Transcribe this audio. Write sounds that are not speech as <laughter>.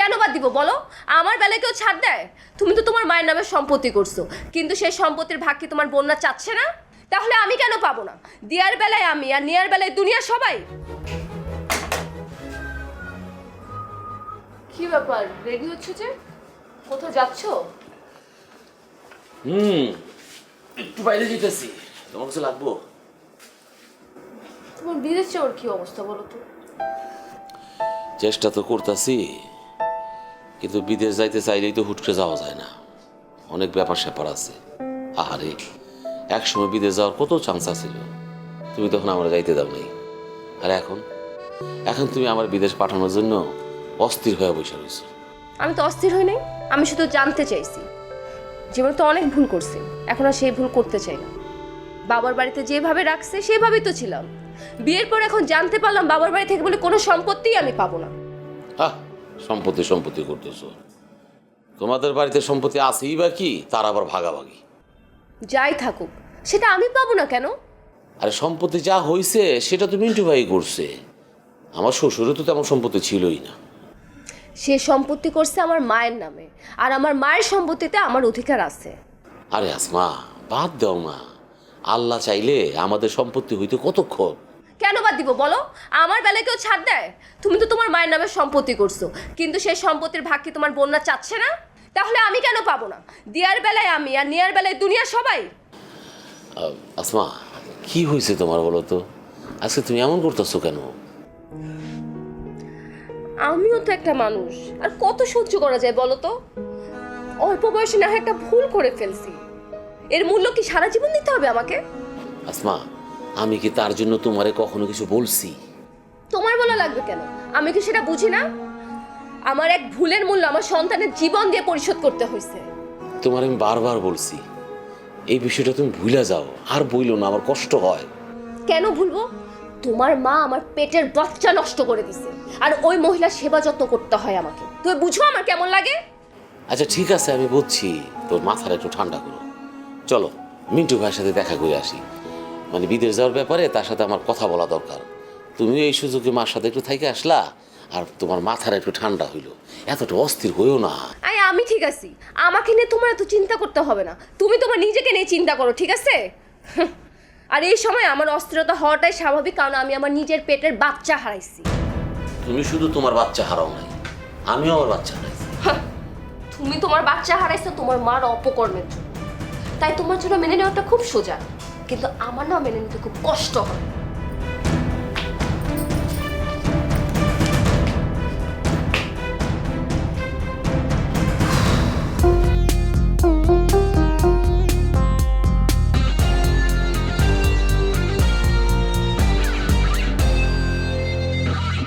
কেন বাদ দিব বলো? আমার বেলায় কেউ ছাড় দেয়? তুমি তো তোমার মায়ের নামে সম্পত্তি করছ। কিন্তু সেই সম্পত্তির ভাগ কি তোমার বন্যা চাচ্ছে না? তাহলে আমি কেন পাবো না? দিয়ার বেলায় আমি আর নেয়ার বেলায় দুনিয়া সবাই? কি ব্যাপার? রেডি হচ্ছে যে? কোথাও যাচ্ছো? হুম। একটু বাইরে যেতেছি। তোমার কাছে লাগবো? তোমার বিদেশ যাওয়ার কি অবস্থা বলো তো? চেষ্টা তো করতেছি। কিন্তু বিদেশ যাইতে চাইলেই তো হুট করে যাওয়া যায় না। অনেক ব্যাপার স্যাপার আছে। আহারে এক সময় বিদেশ যাওয়ার কত চান্স ছিল তুমি তখন আমরা যাইতে দাও নাই আর এখন? এখন তুমি আমার বিদেশ পাঠানোর জন্য অস্থির হয়ে বসে রয়েছো। আমি তো অস্থির হই নাই। আমি শুধু জানতে চাইছি। জীবনে তো অনেক ভুল করছি। এখন আর সেই ভুল করতে চাই না। বাবার বাড়িতে যেভাবে রাখছে সেভাবেই তো ছিলাম। বিয়ের পর এখন জানতে পারলাম বাবার বাড়ি থেকে বলে কোনো সম্পত্তিই আমি পাবো না। আহ! সম্পত্তি সম্পত্তি করতেছ। তোমাদের বাড়িতে সম্পত্তি আছেই বা কি? তার আবার ভাগাভাগি। যাই থাকুক সেটা আমি পাবো না কেন? আরে সম্পত্তি যা হয়েছে সেটা তো মিন্টু ভাই করছে। আমার শ্বশুরও তো তেমন সম্পত্তি ছিলই না। সে সম্পত্তি করছে আমার মায়ের নামে আর আমার মায়ের সম্পত্তিতে আমার অধিকার আছে। আরে আসমা বাদ দাও মা। আল্লাহ চাইলে আমাদের সম্পত্তি হইতে কতক্ষণ? কেন বাদ দিব বলো? আমার বেলায় কেউ ছাড় দেয়? তুমি তো তোমার মায়ের নামে সম্পত্তি করছ। কিন্তু সেই সম্পত্তির ভাগ কি তোমার বন্যা চাচ্ছে না? তাহলে আমি কেন পাবো না? দিয়ার বেলায় আমি আর নেয়ার বেলায় দুনিয়া সবাই। আসমা কি হয়েছে তোমার বলো তো? আজকে তুমি এমন করতেছো কেন? আমিও তো একটা মানুষ। আর কত সহ্য করা যায় বলো তো? অল্প বয়সে না একটা ভুল করে ফেলছি। এর মূল্য কি সারা জীবন দিতে হবে আমাকে? আসমা আমি কি তার জন্য তোমারে কখনো কিছু বলছি? তোমার বলা লাগবে কেন? আমি কি সেটা বুঝি না? আমার এক ভুলের মূল্য আমার সন্তানের জীবন দিয়ে পরিশোধ করতে হয়েছে। তোমার আমি বারবার বলছি এই বিষয়টা তুমি ভুলে যাও আর বইলো না আমার কষ্ট হয়। কেন ভুলবো? তোমার মা আমার পেটের বাচ্চা নষ্ট করে দিছে আর ওই মহিলা সেবা যত্ন করতে হয় আমাকে। তুমি বুঝো আমার কেমন লাগে? আচ্ছা ঠিক আছে আমি বুঝছি। তোর মাথাটা একটু ঠান্ডা করো। চলো মিন্টু ভাইয়ের সাথে দেখা করে আসি। মানে বিদেশ যাওয়ার ব্যাপারে তার সাথে আমার কথা বলা দরকার। তুমি এই সুযোগে মার সাথে একটু থাইকে আসলা আর তোমার মাথার একটু ঠান্ডা হইল। এতটা অস্থির হইও না। আই আমি ঠিক আছি। আমাকে নিয়ে তোমার এত চিন্তা করতে হবে না। তুমি তোমার নিজেকে নিয়ে চিন্তা করো ঠিক আছে? <laughs> আর এই সময় আমার অস্থিরতা হওয়াটাই স্বাভাবিক কারণ আমি আমার নিজের পেটের বাচ্চা হারাইছি। তুমি শুধু তোমার বাচ্চা হারাও নাই আমিও আমার বাচ্চা হারাইছি। তুমি তোমার বাচ্চা হারাইছো তোমার মার অপকর্মের জন্য। তাই তোমার জন্য মেনে নেওয়াটা খুব সোজা। কিন্তু আমার না মেনে নিতে খুব কষ্ট হয়।